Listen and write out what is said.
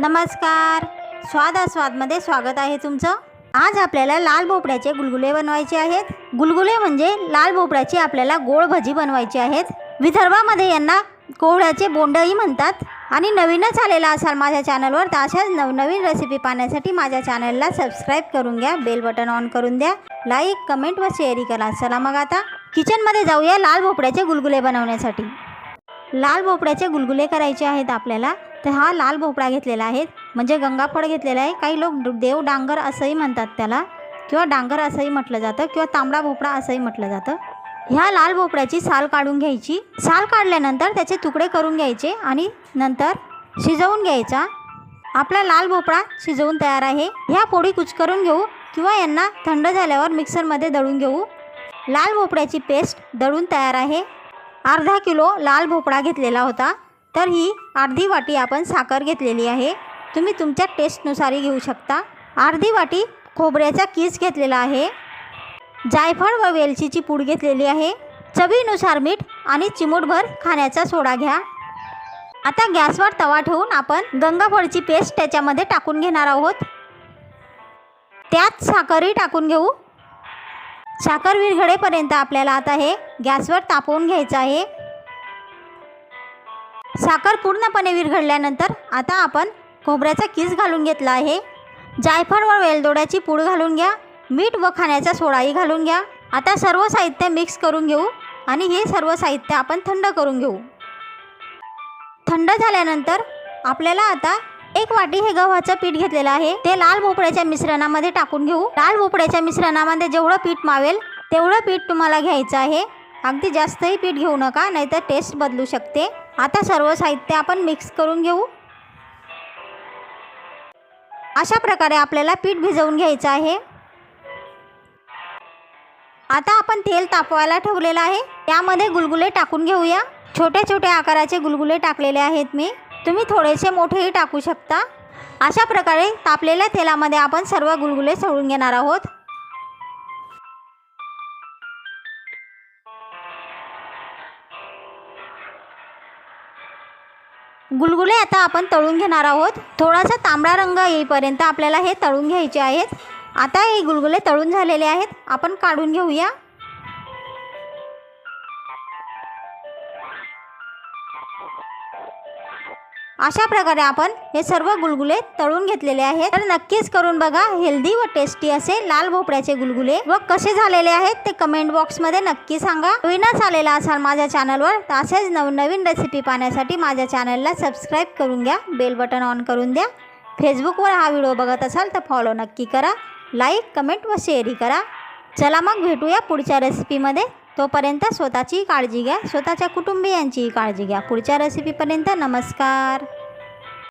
नमस्कार. स्वाद आस्वादमध्ये स्वागत आहे तुमचं. आज आपल्याला लाल भोपळ्याचे गुलगुले बनवायचे आहेत. गुलगुले म्हणजे लाल भोपळ्याची आपल्याला गोड भजी बनवायची आहेत. विदर्भामध्ये यांना कोहळ्याचे बोंडही म्हणतात. आणि नवीनच आलेला असाल माझ्या चॅनलवर तर अशाच नवनवीन रेसिपी पाहण्यासाठी माझ्या चॅनलला सबस्क्राईब करून घ्या. बेल बटन ऑन करून द्या. लाईक कमेंट व शेअरी करा. चला मग आता किचनमध्ये जाऊया लाल भोपळ्याचे गुलगुले बनवण्यासाठी. लाल भोपळ्याचे गुलगुले करायचे आहेत आपल्याला. तर हा लाल भोपळा घेतलेला आहे. म्हणजे गंगाफळ घेतलेला आहे. काही लोक देव डांगर असंही म्हणतात त्याला. किंवा डांगर असंही म्हटलं जातं. किंवा तांबडा भोपळा असंही म्हटलं जातं. ह्या लाल भोपळ्याची साल काढून घ्यायची. साल काढल्यानंतर त्याचे तुकडे करून घ्यायचे आणि नंतर शिजवून घ्यायचा. आपला लाल भोपळा शिजवून तयार आहे. ह्या पोळी कुचकरून घेऊ किंवा यांना थंड झाल्यावर मिक्सरमध्ये दळून घेऊ. लाल भोपळ्याची पेस्ट दळून तयार आहे. अर्धा किलो लाल भोपळा घेतलेला होता. तर ही अर्धी वाटी आपण साखर घेतलेली आहे. तुम्ही तुमच्या टेस्टनुसारही घेऊ शकता. अर्धी वाटी खोबऱ्याचा किस घेतलेला आहे. जायफळ व वेलचीची पूड घेतलेली आहे. चवीनुसार मीठ आणि चिमूटभर खाण्याचा सोडा घ्या. आता गॅसवर तवा ठेवून आपण गंगाफळची पेस्ट त्याच्यामध्ये टाकून घेणार आहोत. त्यात साखरही टाकून घेऊ. साखर विरघडेपर्यंत आपल्याला आता हे गॅसवर तापवून घ्यायचं आहे. साखर पूर्णपणे विरघळल्यानंतर आता आपण खोबऱ्याचा किस घालून घेतला आहे. जायफळ व वेलदोड्याची पूड घालून घ्या. मीठ व खाण्याचा सोडाही घालून घ्या. आता सर्व साहित्य मिक्स करून घेऊ आणि हे सर्व साहित्य आपण थंड करून घेऊ. थंड झाल्यानंतर आपल्याला आता एक वाटी हे गव्हाचं पीठ घेतलेलं आहे. ते लाल भोपळ्याच्या मिश्रणामध्ये टाकून घेऊ. लाल भोपळ्याच्या मिश्रणामध्ये जेवढं पीठ मावेल तेवढं पीठ तुम्हाला घ्यायचं आहे. अगदी जास्तही पीठ घेऊ नका नाहीतर टेस्ट बदलू शकते. आता सर्व साहित्य आपण मिक्स करून घेऊ. अशा प्रकारे आपल्याला पीठ भिजवून घ्यायचं आहे. आता आपण तेल तापवायला ठेवलेलं आहे. त्यामध्ये गुलगुले टाकून घेऊया. छोटे छोटे आकाराचे गुलगुले टाकलेले आहेत मी. तुम्ही थोडेसे मोठेही टाकू शकता. अशा प्रकारे तापलेल्या तेलामध्ये आपण सर्व गुलगुले सोडून घेणार आहोत. गुलगुले आता आपण तळून घेणार आहोत. थोडासा तांबडा रंग येईपर्यंत आपल्याला हे तळून घ्यायचे आहेत. आता हे गुलगुले तळून झालेले आहेत. आपण काढून घेऊया. अशा प्रकारे आपण हे सर्व गुलगुले तळून घेतलेले आहेत. तर नक्कीच करून बघा हेल्दी व टेस्टी असे लाल भोपळ्याचे गुलगुले. व कसे झालेले आहेत ते कमेंट बॉक्समध्ये नक्की सांगा. नवीनच आलेला असाल माझ्या चॅनलवर तर असेच नवनवीन रेसिपी पाहण्यासाठी माझ्या चॅनलला सबस्क्राईब करून घ्या. बेल बटन ऑन करून द्या. फेसबुकवर हा व्हिडिओ बघत असाल तर फॉलो नक्की करा. लाईक कमेंट व शेअरही करा. चला मग भेटूया पुढच्या रेसिपीमध्ये तोपर्यंत स्वतःची काळजी घ्या. स्वतःच्या कुटुंबियांचीही काळजी घ्या. पुढच्या रेसिपीपर्यंत नमस्कार.